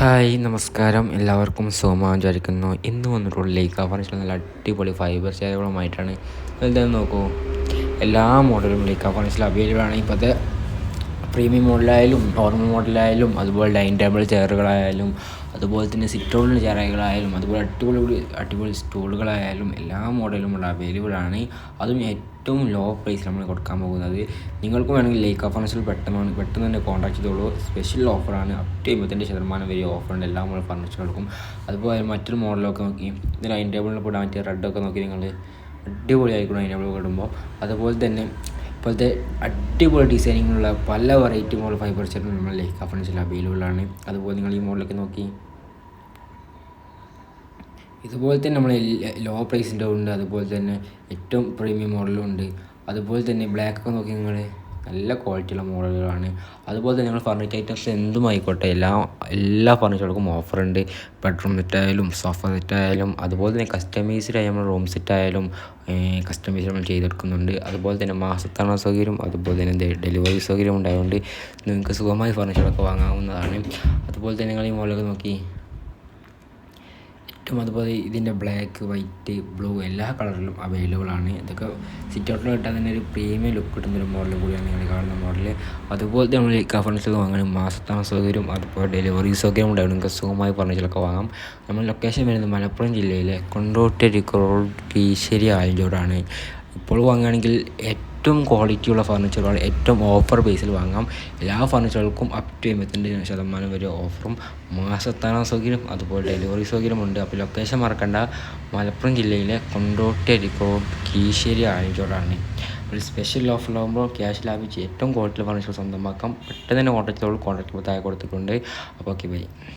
Hi നമസ്കാരം. എല്ലാവർക്കും സോമ വിചാരിക്കുന്നു ഇന്ന് വന്നിട്ടുള്ള ലേക്ക് ഫർണിച്ചർ നല്ല അടിപൊളി ഫൈബർ ചെയറുകളുമായിട്ടാണ് എന്തായാലും നോക്കൂ. എല്ലാ മോഡലും ലേക്ക് ഫർണിച്ചർ അവൈലബിൾ ആണ്. ഇപ്പോഴത്തെ പ്രീമിയം മോഡലായാലും നോർമൽ മോഡലായാലും അതുപോലെ ഡൈനിങ് ടേബിൾ ചെയറുകളായാലും അതുപോലെ തന്നെ സിറ്റ് ഔട്ടിന്റെ ചെയറുകളായാലും അതുപോലെ അടിപൊളി അടിപൊളി സ്റ്റൂളുകളായാലും എല്ലാ മോഡലും ഉള്ള അവൈലബിൾ ആണ്. അതും ഏറ്റവും ലോ പ്രൈസിൽ നമ്മൾ കൊടുക്കാൻ പോകുന്നത്. നിങ്ങൾക്ക് വേണമെങ്കിൽ ലേക്ക് ഫർണിച്ചറിൽ പെട്ടെന്ന് പെട്ടെന്ന് തന്നെ കോൺടാക്ട് ചെയ്തോളൂ. സ്പെഷ്യൽ ഓഫറാണ് അപ് ടു എൺപത്തിരണ്ട് ശതമാനം വരെ ഓഫറുണ്ട് എല്ലാ മോഡൽ ഫർണിച്ചറുകൾക്കും അതുപോലെ മറ്റൊരു മോഡലൊക്കെ നോക്കി. ഇതിൽ ഡൈനിങ് ടേബിളിൽ പോയിട്ട് മറ്റേ റെഡൊക്കെ നോക്കി നിങ്ങൾ അടിപൊളിയായിക്കോളൂ ഡൈനിങ് ടേബിൾ കിടുമ്പോൾ അതുപോലെ തന്നെ ഇപ്പോഴത്തെ അടിപൊളി ഡിസൈനിങ്ങുള്ള പല വെറൈറ്റി മോഡൽ ഫൈബർ ചെയറും നമ്മൾ ലേക്ക് ഫർണിച്ചറിൽ അവൈലബിൾ ആണ്. അതുപോലെ നിങ്ങൾ ഈ മോഡലൊക്കെ നോക്കി. ഇതുപോലെ തന്നെ നമ്മൾ ലോ പ്രൈസിന്റെ ഉണ്ട്. അതുപോലെ തന്നെ ഏറ്റവും പ്രീമിയം മോഡലും ഉണ്ട്. അതുപോലെ തന്നെ ബ്ലാക്ക് ഒക്കെ നോക്കി നിങ്ങൾ നല്ല ക്വാളിറ്റിയുള്ള മോഡലുകളാണ്. അതുപോലെ തന്നെ നിങ്ങൾ ഫർണിച്ചർ ഐറ്റംസ് എന്തും ആയിക്കോട്ടെ എല്ലാ എല്ലാ ഫർണിച്ചറുകൾക്കും ഉണ്ട്. ബെഡ്റൂം സെറ്റ് ആയാലും സോഫ സെറ്റ് ആയാലും അതുപോലെ തന്നെ കസ്റ്റമൈസ്ഡ് ആയ നമ്മൾ റൂം സെറ്റ് ആയാലും കസ്റ്റമൈസ് നമ്മൾ ചെയ്തെടുക്കുന്നുണ്ട്. അതുപോലെ തന്നെ മാസത്തവണ സൗകര്യം അതുപോലെ തന്നെ ഡെലിവറി സൗകര്യം ഉണ്ടായതുകൊണ്ട് നിങ്ങൾക്ക് സുഖമായി ഫർണിച്ചറൊക്കെ വാങ്ങാവുന്നതാണ്. അതുപോലെ തന്നെ നിങ്ങൾ ഈ മോഡലൊക്കെ നോക്കി. ഏറ്റവും അതുപോലെ ഇതിന്റെ ബ്ലാക്ക് വൈറ്റ് ബ്ലൂ എല്ലാ കളറിലും അവൈലബിൾ ആണ്. ഇതൊക്കെ സിറ്റ് ഔട്ടിൽ കിട്ടാൻ തന്നെ ഒരു പ്രീമിയം ലുക്ക് കിട്ടുന്ന ഒരു മോഡൽ കൂടിയാണ് നിങ്ങൾ കാണുന്ന മോഡൽ അതുപോലെ നമ്മൾ ഫർണിച്ചർ വാങ്ങാനും മാസത്താമസ സൗകര്യം അതുപോലെ ഡെലിവറി സൗകര്യം ഉണ്ടാവും. നിങ്ങൾക്ക് സുഖമായി ഫർണിച്ചറൊക്കെ വാങ്ങാം. നമ്മൾ ലൊക്കേഷൻ വരുന്നത് മലപ്പുറം ജില്ലയിലെ കൊണ്ടോട്ടി റോഡ് കീശ്ശേരി ആലഞ്ചോടാണ്. ഇപ്പോൾ വാങ്ങുകയാണെങ്കിൽ ഏറ്റവും ക്വാളിറ്റി ഉള്ള ഫർണിച്ചറുകൾ ഏറ്റവും ഓഫർ ബേസിൽ വാങ്ങാം. എല്ലാ ഫർണിച്ചറുകൾക്കും അപ് ടു എൺപത്തിരണ്ട് ശതമാനം വരെ ഓഫറും മാസത്താണ് സൗകര്യം അതുപോലെ ഡെലിവറി സൗകര്യമുണ്ട് അപ്പോൾ ലൊക്കേഷൻ മറക്കണ്ട. മലപ്പുറം ജില്ലയിലെ കൊണ്ടോട്ടി അരിക്കോ കീശ്ശേരി ആലഞ്ചോടാണ്. ഒരു സ്പെഷ്യൽ ഓഫറിലാകുമ്പോൾ ക്യാഷ് ലാഭിച്ച് ഏറ്റവും ക്വാളിറ്റി ഫർണിച്ചർ സ്വന്തമാക്കാം. പെട്ടെന്ന് തന്നെ കോൺടാക്ട് ചെയ്തോളൂ കോൺടാക്ട് താഴെ കൊടുത്തിട്ടുണ്ട്. അപ്പോൾ ഓക്കെ ബൈ